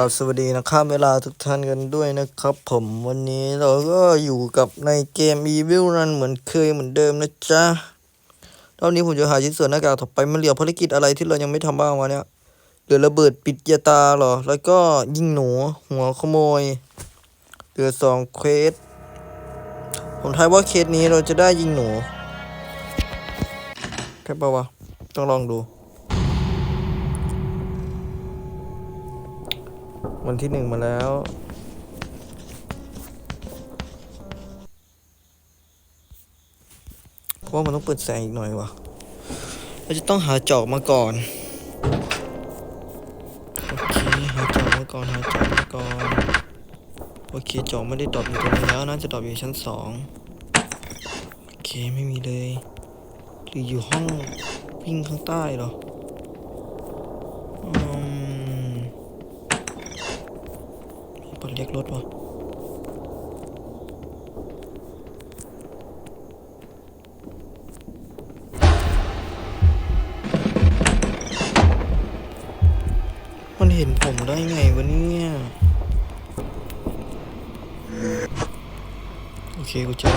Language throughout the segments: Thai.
ครับสวัสดีนะครับเวลาทุกท่านกันด้วยนะครับ ผมวันนี้เราก็อยู่กับในเกม Evil Run เหมือนเคยเหมือนเดิมนะจ๊ะรอบนี้ผมจะหาชิ้นส่วนหน้ากากต่อไปมันเหลือภารกิจอะไรที่เรายังไม่ทำบ้างวะเนี่ยเหลือระเบิดปิดยาตาเหรอ แล้วก็ยิงหนูหัวขโมยเหลือสองเควสผมทายว่าเคสนี้เราจะได้ยิงหนูใช่ปะวะต้องลองดู วันที่หนึ่งมาแล้ว เพราะว่ามันต้องเปิดแสงอีกหน่อยวะเราจะต้องหาจอกมาก่อน โอเคหาจอกมาก่อนหาจอกมาก่อน โอเคจอกไม่ได้ดรอปอยู่ตรงนี้แล้วน่าจะดรอปอยู่ชั้นสองโอเคไม่มีเลย หรืออยู่ห้องวิ่งข้างใต้หรอม มีคน เรียกรถวะมันเห็นผมได้ไงวะเนี่ย โอเคกูเจอ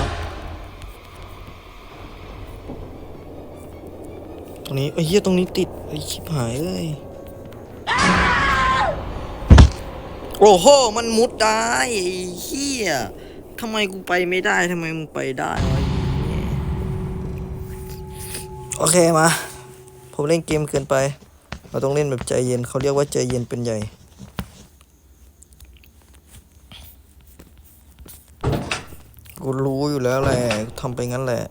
ตรงนี้ไอ้ยเหี้ยตรงนี้ติดไอ้ชิบหายเลย โอ้โห มันมุดได้ไอ้เฮียทำไมกูไปไม่ได้ทำไมมึงไปได้วะโอเคมา ผมเล่นเกมเกินไป เราต้องเล่นแบบใจเย็นเขาเรียกว่าใจเย็นเป็นใหญ่กูรู้อยู่แล้วแหละทำไปงั้นแหละ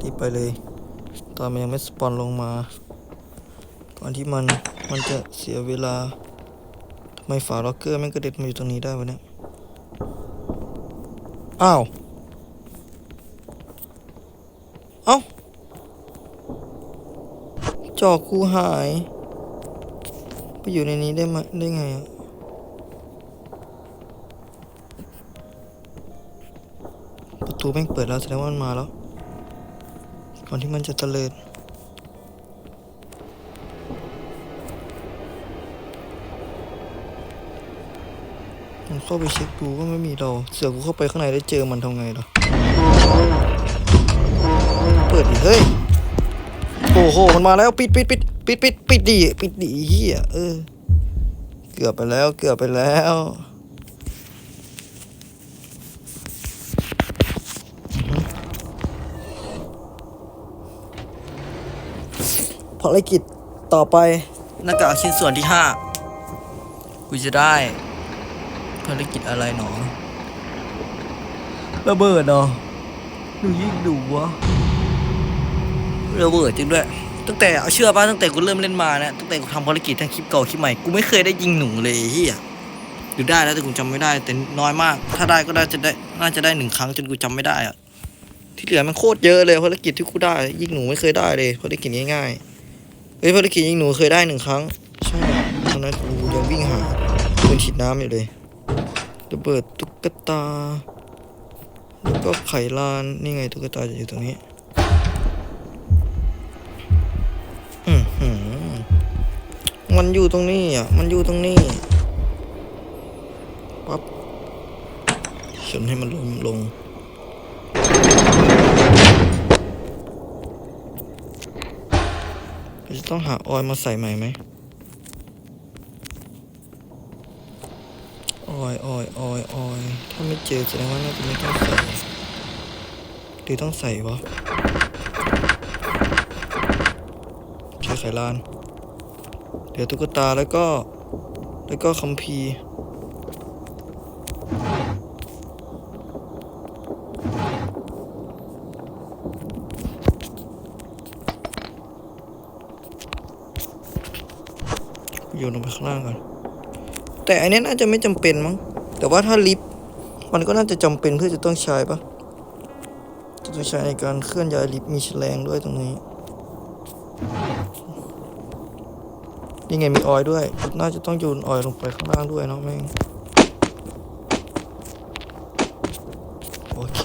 รีบไปเลย ตอนมันยังไม่สปอนลงมาก่อนที่มัน มันจะเสียเวลาทำไมฝาล็อกเกอร์แม่งกระเด็นมาอยู่ตรงนี้ได้วะเนี่ย อ้าว เอ้า จอกคูหาย ไปอยู่ในนี้ได้ไหมได้ไงอะประตูแม่งเปิดแล้วแสดงว่ามันมาแล้ว ก่อนที่มันจะเตลิด ผมเข้าไปเช็คดูก็ไม่มีเรา เสือกูเข้าไปข้างในได้เจอมันทำไงล่ะ เปิดดิเฮ้ย โอ้โห มันมาแล้ว ปิดปิดปิดปิดปิดปิดดิปิดดิเฮียเออ เกือบไปแล้ว เกือบไปแล้วภารกิจต่อไปหน้ากากชิ้นส่วนที่ห้ากูจะได้ ภารกิจอะไรหนอ ระเบิดเนาะดูยิ่งดูวะระเบิดจริงด้วย ตั้งแต่เอาเชื่อป่ะตั้งแต่กูเริ่มเล่นมานะตั้งแต่กูทำภารกิจทั้งคลิปเก่าคลิปใหม่กูไม่เคยได้ยิงหนูเลยเฮียหรือได้แล้วแต่กูจำไม่ได้ แต่น้อยมาก ถ้าได้ก็ได้จะได้น่าจะได้หนึ่งครั้งจนกูจำไม่ได้อะที่เหลือมันโคตรเยอะเลยภารกิจที่กูได้ยิงหนูไม่เคยได้เลยภารกิจง่ายๆเฮ้ยภารกิจยิงหนูเคยได้หนึ่งครั้งใช่ตอนนั้นกูยังวิ่งหาปืนฉีดน้ำอยู่เลย ระเบิดตุ๊กตา แล้วก็ไขลาน นี่ไงตุ๊กตาจะอยู่ตรงนี้มันอยู่ตรงนี้อะ มันอยู่ตรงนี้ ปั๊บชนให้มันลงลง จะต้องหาออยมาใส่ใหม่ไหม ออยออยออยออยถ้าไม่เจอแสดงว่าน่าจะไม่ต้องใส่หรือต้องใส่วะใช้ไขลานเดี๋ยวตุ๊กตาแล้วก็ แล้วก็คัมภีร์โยนลงไปข้างล่างก่อน แต่อันนี้น่าจะไม่จำเป็นมั้ง แต่ว่าถ้าลิฟต์มันก็น่าจะจำเป็นเพื่อจะต้องใช้ปะจะต้องใช้ในการเคลื่อนย้ายลิฟต์มีแฉลงด้วยตรงนี้ นี่ไงมีออยด้วย น่าจะต้องโยนออยล์ลงไปข้างล่างด้วยเนาะแม่ง โอเค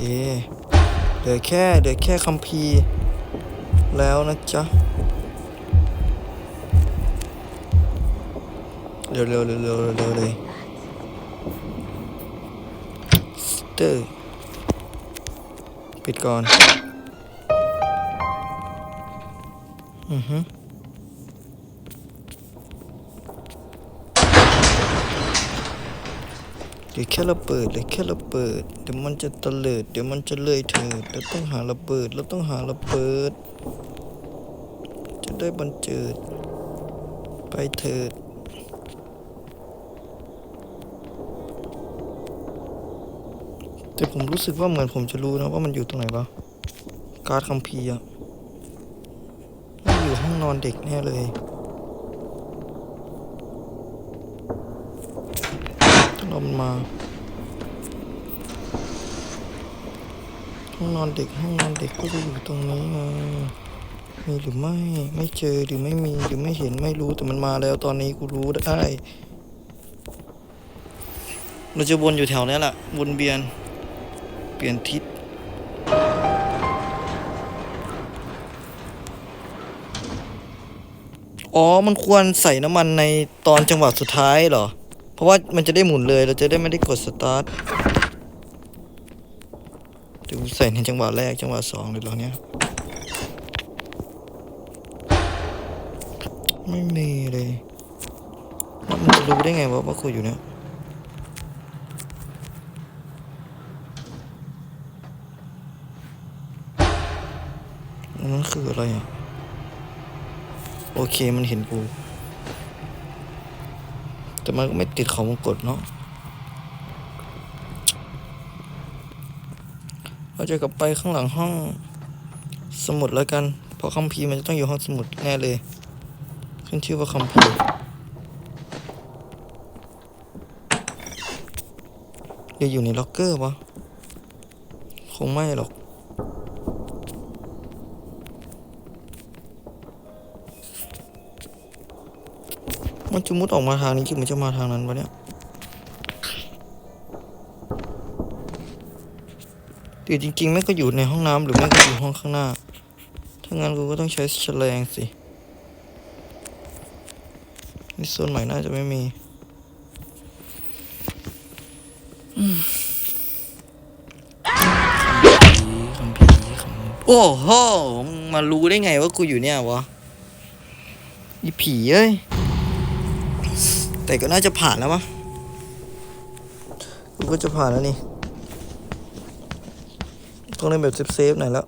เหลือแค่เหลือแค่คัมภีร์แล้วนะจ๊ะ เร็วเร็วเร็วเร็วเร็วเลยสเตอร์ปิดก่อน อือฮึเดี๋ยวแค่ระเบิดเดี๋ยวแค่ระเบิด เดี๋ยวมันจะตะเลิด เดี๋ยวมันจะเลยเถิดเราต้องหาระเบิดเราต้องหาระเบิด จะได้บันเจิด ไปเถิด แต่ผมรู้สึกว่าเหมือนผมจะรู้นะว่ามันอยู่ตรงไหนวะการ์ดคัมภีร์อะน่าอยู่ห้องนอนเด็กแน่เลย ลมนมา ห้องนอนเด็กห้องนอนเด็กก็จะอยู่ตรงนี้ไงมีหรือไม่ ไม่เจอหรือไม่มีหรือไม่เห็นไม่รู้แต่มันมาแล้วตอนนี้กูรู้ได้ เราจะวนอยู่แถวนี้แหละวนเวียน เปลี่ยนทิศอ๋อ มันควรใส่น้ำมันในตอนจังหวะสุดท้ายเหรอ เพราะว่ามันจะได้หมุนเลย เราจะได้ไม่ได้กดสตาร์ทเดี๋ยวใส่ในจังหวะแรกจังหวะสองเลยเหรอเนี่ย ไม่มีเลยแล้วมันจะรู้ได้ไงว่าว่าคุยอยู่เนี่ย อันนั้น คืออะไรอะ โอเคมันเห็นกู แต่มันไม่ติดเขาวงกดเนาะเราจะกลับไปข้างหลังห้องสมุดแล้วกัน เพราะคัมภีร์มันจะต้องอยู่ห้องสมุดแน่เลย ขึ้นชื่อว่าคัมภีร์เดี๋ยวอยู่ในล็อกเกอร์ปะคงไม่หรอก มันจะมุดออกมาทางนี้คือมันจะมาทางนั้นวะเนี่ยเดี๋ยวจริงๆแม่งก็อยู่ในห้องน้ำหรือแม่งก็อยู่ห้องข้างหน้า ถ้างั้นกูก็ต้องใช้แฉลงสิในโซนใหม่น่าจะไม่มีอืมคัมภีร์คัมภีร์คัมภีร์โอ้โหมึงมารู้ได้ไงว่ากูอยู่เนี่ยวะ อีผีเอ้ย แต่ก็น่าจะผ่านแล้วมั้งกูก็จะผ่านแล้วนี่ ต้องเล่นแบบเซฟๆหน่อยแล้ว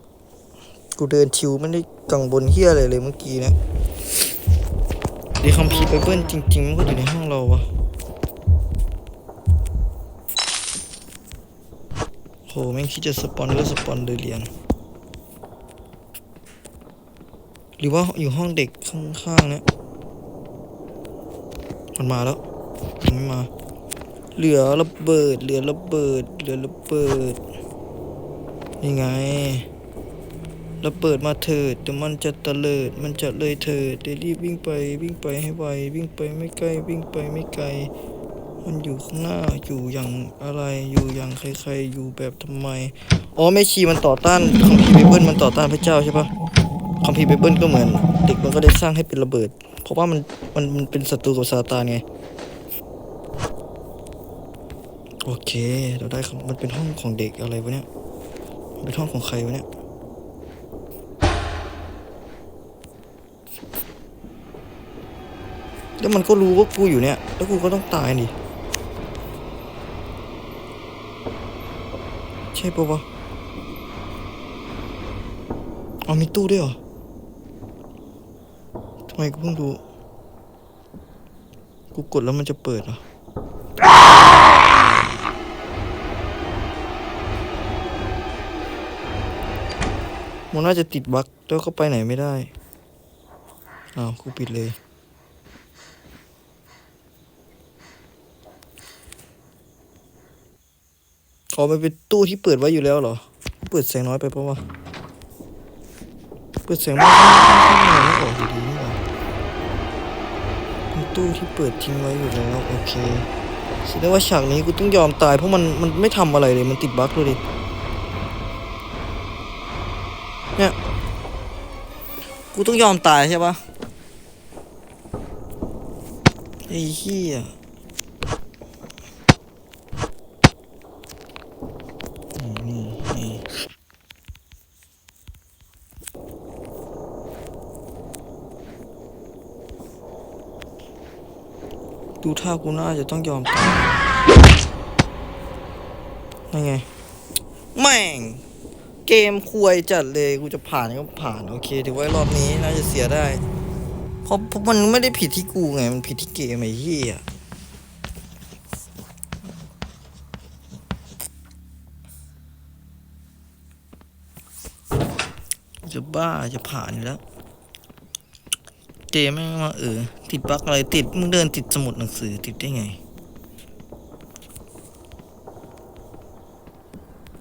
กูเดินชิวไม่ได้กังวลเฮียอะไรเลยเมื่อกี้เนะดีคัมภีร์ไบเบิลจริงๆมันก็อยู่ในห้องเราวะโหแม่งคิดจะสปอนก็สปอนเลยเรียน หรือว่าอยู่ห้องเด็กข้างๆเนี่ย มันมาแล้วยังไม่มา เหลือระเบิด เหลือระเบิด เหลือระเบิด นี่ไง ระเบิดมาเถิดแต่มันจะตะเลิด มันจะเลยเถิดเดี๋ยวรีบวิ่งไป วิ่งไปให้ไว วิ่งไปไม่ใกล้ วิ่งไปไม่ไกล มันอยู่ข้างหน้า อยู่อย่างอะไร อยู่อย่างใครๆ อยู่แบบทำไม อ๋อแม่ชีมันต่อต้านคัมภีร์ไบเบิลมันต่อต้านพระเจ้าใช่ปะคัมภีร์ไบเบิลก็เหมือนเด็กมันก็ได้สร้างให้เป็นระเบิด เพราะว่ามันมันมันเป็นศัตรูกับซาตานไง โอเค เราได้คำมันเป็นห้องของเด็กอะไรวะเนี่ยเป็นห้องของใครวะเนี่ยแล้วมันก็รู้ว่ากูอยู่เนี่ย แล้วกูก็ต้องตายดิใช่ปะวะเอามีตู้ด้วยเหรอ ไมกูเพิ่งดู กูกดแล้วมันจะเปิดเหรอมันน่าจะติดบั๊กแล้วก็ไปไหนไม่ได้ อ้าว กูปิดเลยอ๋อมันเป็นตู้ที่เปิดไว้อยู่แล้วเหรอ เปิดแสงน้อยไปปะวะเปิดแสงมากไม่ออกดีนี่หว่า ตู้ที่เปิดทิ้งไว้อยู่แล้วโอเคแสดงว่าฉากนี้กูต้องยอมตายเพราะมันมันไม่ทำอะไรเลยมันติดบั๊กเลยดิเนี่ยกูต้องยอมตายใช่ปะไอ้เหี้ยนี่นี่นี่ดู ท่ากูน่าจะต้องยอมตายนั่นไง แม่ง เกมควยจัดเลยกูจะผ่านก็ผ่านโอเคถือว่ารอบนี้น่าจะเสียได้เพราะเพราะมันไม่ได้ผิดที่กูไง มันผิดที่เกมไอ้เหี้ยจะบ้าจะผ่านแล้ว เจแม่งมาเออติดบั๊กอะไรติดมึงเดินติดสมุดหนังสือติดได้ไง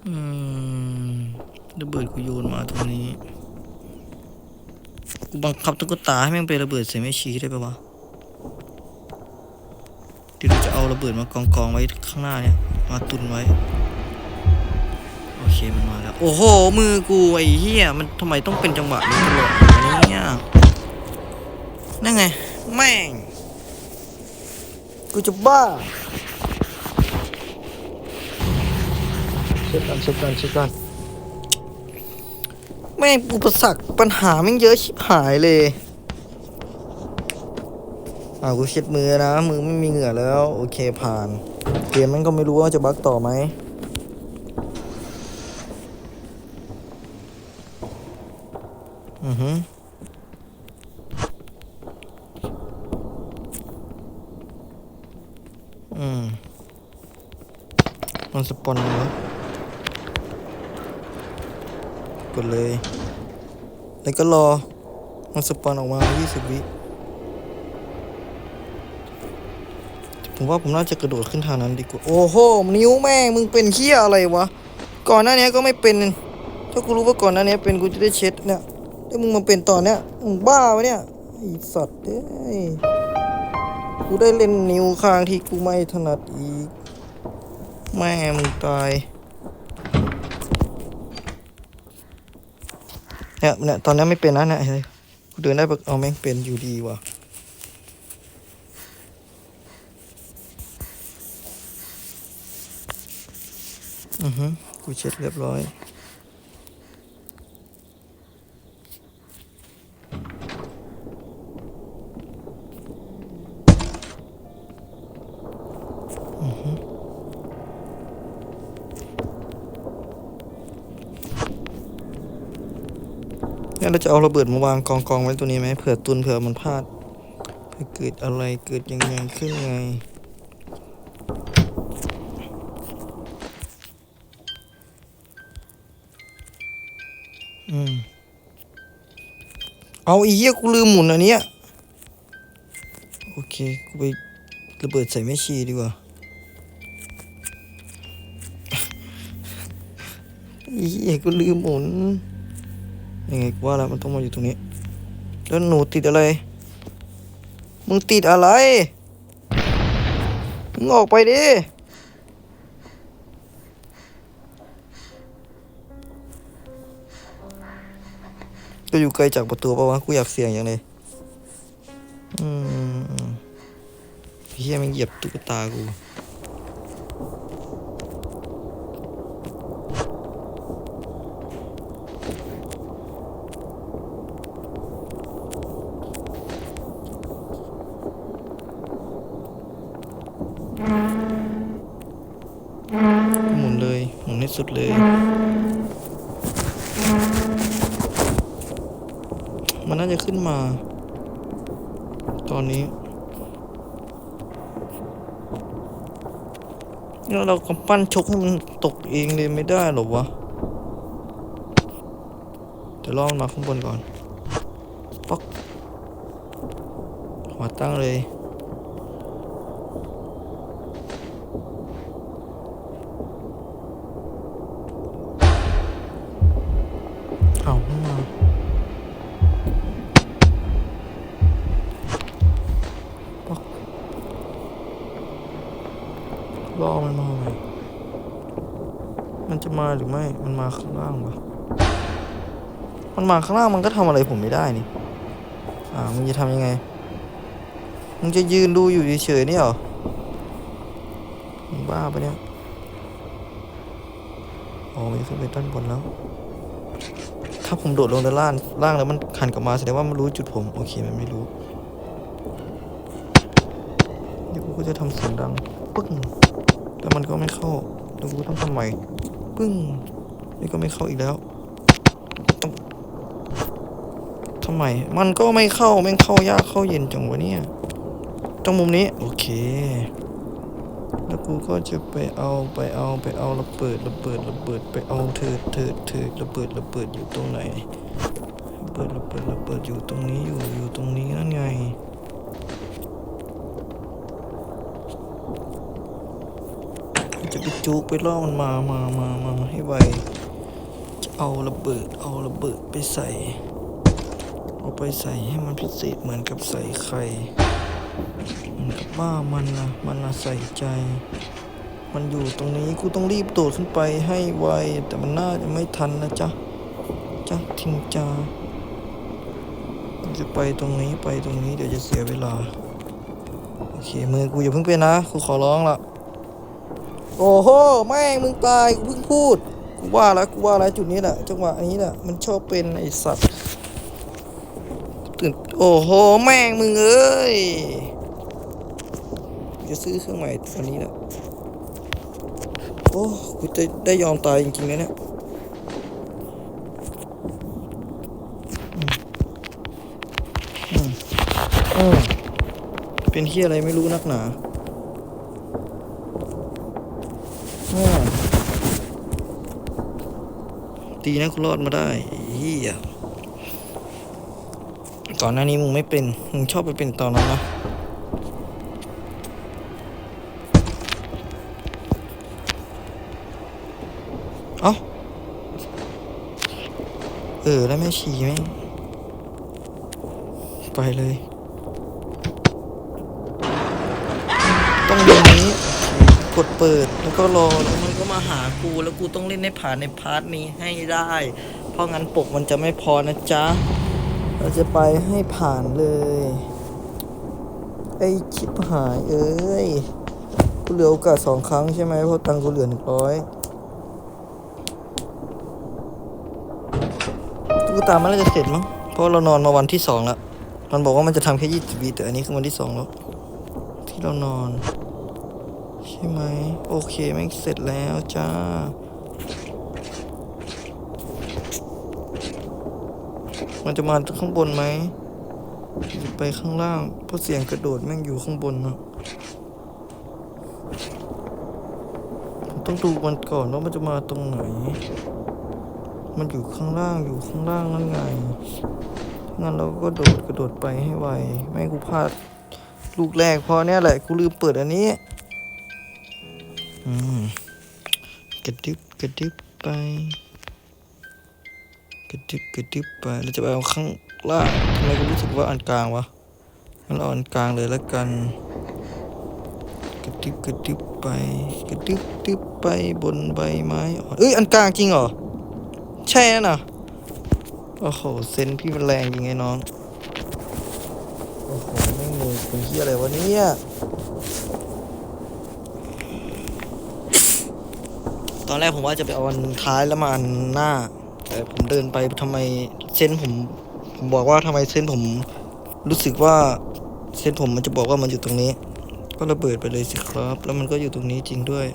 อืมระเบิดกูโยนมาตรงนี้กูบังคับตุ๊กตาให้แม่งไประเบิดใส่แม่ชีได้ปะวะเดี๋ยวจะเอาระเบิดมากองกองไว้ข้างหน้าเนี่ย มาตุนไว้ โอเคมันมาแล้ว โอ้โห มือกูไอ้เหี้ยมันทำไมต้องเป็นจังหวะนี้ตลอดวย นั่นไง แม่ง กูจะบ้าเช็คกันเช็คกันเช็คกันแม่งอุปสรรคปัญหาแม่งเยอะชิบหายเลยอ่ากูเช็ดมือนะ มือไม่มีเหงื่อแล้ว โอเคผ่าน เกมมันก็ไม่รู้ว่าจะบั๊กต่อไหมอือฮึ มันสปอนเหรอกดเลย แล้วก็รอ มันสปอนออกมา 20 วิผมว่าผมน่าจะกระโดดขึ้นทางนั้นดีกว่า โอ้โห นิ้วแม่ง มึงเป็นเฮียอะไรวะ ก่อนหน้านี้ก็ไม่เป็น ถ้ากูรู้ว่าก่อนหน้านี้เป็นกูจะได้เช็ดเนี่ยแล้วมึงมาเป็นตอนเนี้ย มึงบ้าวะเนี่ยไอสัตว์เอ้ย กูได้เล่นนิ้วข้างที่กูไม่ถนัดอี แม่มึงตายเนี่ยเนี่ยตอนนี้ไม่เป็นนะเนี่ยเฮ้ยกูเดินได้แบบเอาแม่งเป็นอยู่ดีว่ะอือฮึกูเช็ดเรียบร้อย เราเอาระเบิดมาวางกองกองไว้ตัวนี้ไหมเผื่อตุนเผื่อมันพลาดเผื่อเกิดอะไรเกิดยังไงขึ้นไงอืมเอาอีเหี้ยกูลืมหมุนอันเนี้ยโอเคกูไประเบิดใส่แม่ชีดีกว่าอีเหี้ยกูลืมหมุน ยังไงว่าแล้วมันต้องมาอยู่ตรงนี้ แล้วหนูติดอะไร มึงติดอะไร มึงออกไปดิ ก็อยู่ไกลจากประตูปะวะ กูอยากเสี่ยงอย่างเลยอืมเฮียมันเหยียบตุ๊กตากู หมุนเลย หมุนให้ สุดเลย มันน่าจะขึ้นมา ตอนนี้แล้วเรากำปั้นชกให้มันตกเองเลยไม่ได้หรอวะเดี๋ยวรอมันมาข้างบนก่อน ป๊อกหัวตั้งเลย ข้างล่างมันก็ทำอะไรผมไม่ได้นี่ อ่ามึงจะทำยังไง มึงจะยืนดูอยู่เฉยๆนี่เหรอ มึงบ้าปะเนี่ยอ๋อมันขึ้นไปด้านบนแล้ว ถ้าผมโดดลงด้านล่างล่างแล้วมันหันกลับมาแสดงว่ามันรู้จุดผม โอเคมันไม่รู้ เดี๋ยวกูก็จะทำเสียงดัง ปึ้ง แต่มันก็ไม่เข้าเดี๋ยวกูต้องทำใหม่ ปึ้ง นี่ก็ไม่เข้าอีกแล้วต้อง ทำไมมันก็ไม่เข้าแม่งเข้ายากเข้าเย็นจังวะเนี่ยตรงมุมนี้ โอเค แล้วกูก็จะไปเอาไปเอาไปเอาระเบิดระเบิดระเบิดไปเอาเถิดเถิดเถิดระเบิดระเบิดอยู่ตรงไหนระเบิดระเบิดระเบิดอยู่ตรงนี้อยู่อยู่ตรงนี้นั่นไงจะไปจุกไปล่อมันมามามามาให้ไว เอาระเบิดเอาระเบิดไปใส่ เอาไปใส่ให้มันพิเศษเหมือนกับใส่ไข่เหมือนกับว่ามันนะมันนะใส่ใจ มันอยู่ตรงนี้กูต้องรีบโดดขึ้นไปให้ไว แต่มันน่าจะไม่ทันนะจ๊ะจ๊ะทิงจาจะไปตรงนี้ไปตรงนี้เดี๋ยวจะเสียเวลา โอเคมือกูอย่าเพิ่งเป็นนะกูขอร้องละโอ้โหแม่งมึงตายกูเพิ่งพูด กูว่าแล้วกูว่าแล้วจุดนี้แหละจังหวะนี้แหละมันชอบเป็นไอสัตว์ ตื่น โอ้โห แม่งมึงเอ้ย จะซื้อเครื่องใหม่ตัวนี้แหละโอ้กูจะได้ยอมตายจริงๆนะเนี่ยเป็นที่อะไรไม่รู้นักหนาอ้อดีนะกูรอดมาได้เฮีย ก่อนหน้านี้มึงไม่เป็น มึงชอบไปเป็นตอนนั้นนะเอ้า เออ แล้วแม่ชีแม่งไปเลย ต้องมีนี้ กดเปิดแล้วก็รอแล้วมันก็มาหากูแล้วกูต้องเล่นให้ผ่านในพาร์ทนี้ให้ได้ เพราะงั้นปกมันจะไม่พอนะจ๊ะ เราจะไปให้ผ่านเลย ไอชิบหายเอ้ย กูเหลือโอกาสสองครั้งใช่ไหมเพราะตังค์กูเหลือหนึ่งร้อยตุ๊กตามันน่าจะเสร็จมั้ง เพราะเรานอนมาวันที่สองแล้ว มันบอกว่ามันจะทำแค่ยี่สิบวิแต่อันนี้คือวันที่สองแล้ว ที่เรานอน ใช่ไหม โอเคแม่งเสร็จแล้วจ้า มันจะมาข้างบนไหมหรือไปข้างล่าง เพราะเสียงกระโดดแม่งอยู่ข้างบนนะผมต้องดูมันก่อนว่ามันจะมาตรงไหน มันอยู่ข้างล่างอยู่ข้างล่างนั่นไง งั้นเราก็โดดกระโดดไปให้ไวแม่งกูพลาดลูกแรกพราะเนี่ยแหละ กูลืมเปิดอันนี้ อืม กระดิบกระดิบไป กระดิบกระดิบไปเราจะไปเอาข้างล่างทำไมกูรู้สึกว่าอันกลางวะงั้นเราอาอันกลางเลยแล้วกัน กระดิบกระดิบไปกระดิบดิบไปบนใบไม้อ่อนเอ้ยอันกลางจริงเหรอใช่น่ะโอ้โหเซนพี่มันแรงจริงไงน้องโอ้โหไม่งงเป็นที่อะไรวะเนี่ยตอนแรกผมว่าจะไปเอาอันท้ายแล้วมาอันหน้า แต่ผมเดินไปทำไมเส้นผม ผมบอกว่าทำไมเส้นผมรู้สึกว่าเส้นผมมันจะบอกว่ามันอยู่ตรงนี้ ก็ระเบิดไปเลยสิครับ แล้วมันก็อยู่ตรงนี้จริงด้วย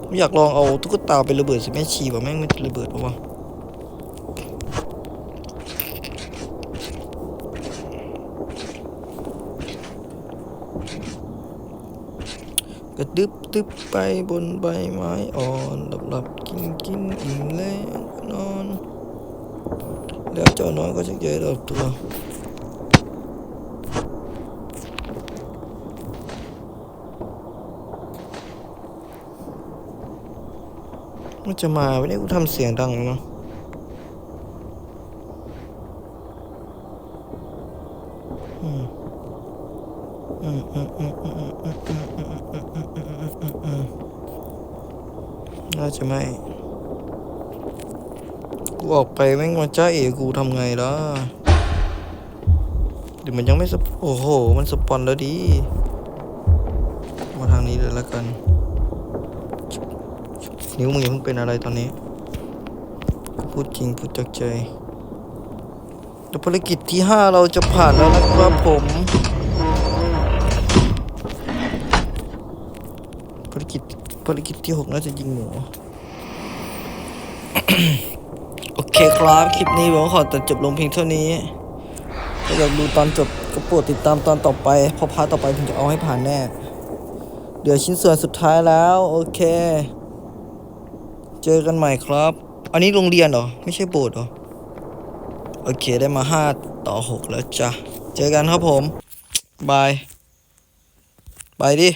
ผมอยากลองเอาตุ๊กตาไประเบิดสิแม่ชีว่าแม่งมันจะระเบิดปะวะ กระดึบดึบไปบนใบไม้อ่อนหลับหลับกินกินอิ่มแล้วก็นอน แล้วเจ้าน้อนก็จะเจอดอกตัวมันจะมาวันนี้กูทำเสียงดังเนาะ น่าจะไม่กูออกไปแม่งมาจ้าเอ๋กูทำไงล่ะเรือมันยังไม่สปโอ้โห มันสปอนแล้วดี มาทางนี้เลยล้วกัน นิ้วมึงยังเพิ่งเป็นอะไรตอนนี้ พูดจริงพูดจากใจแต่ภารกิจที่ห้าเราจะผ่านแล้วนะครับผมภารกิจภารกิจที่หกน่าจะยิงหนู โอเคครับ คลิปนี้ผมขอตัดจบลงเพียงเท่านี้ถ้าอยากดูตอนจบก็โปรดติดตามตอนต่อไปเพราะพาร์ทต่อไปผมจะเอาให้ผ่านแน่ เดี๋ยวชิ้นส่วนสุดท้ายแล้ว โอเค เจอกันใหม่ครับ อันนี้โรงเรียนเหรอ ไม่ใช่โบสถ์เหรอ โอเคได้มาห้าต่อหกแล้วจ้ะ เจอกันครับผม บายไปดิ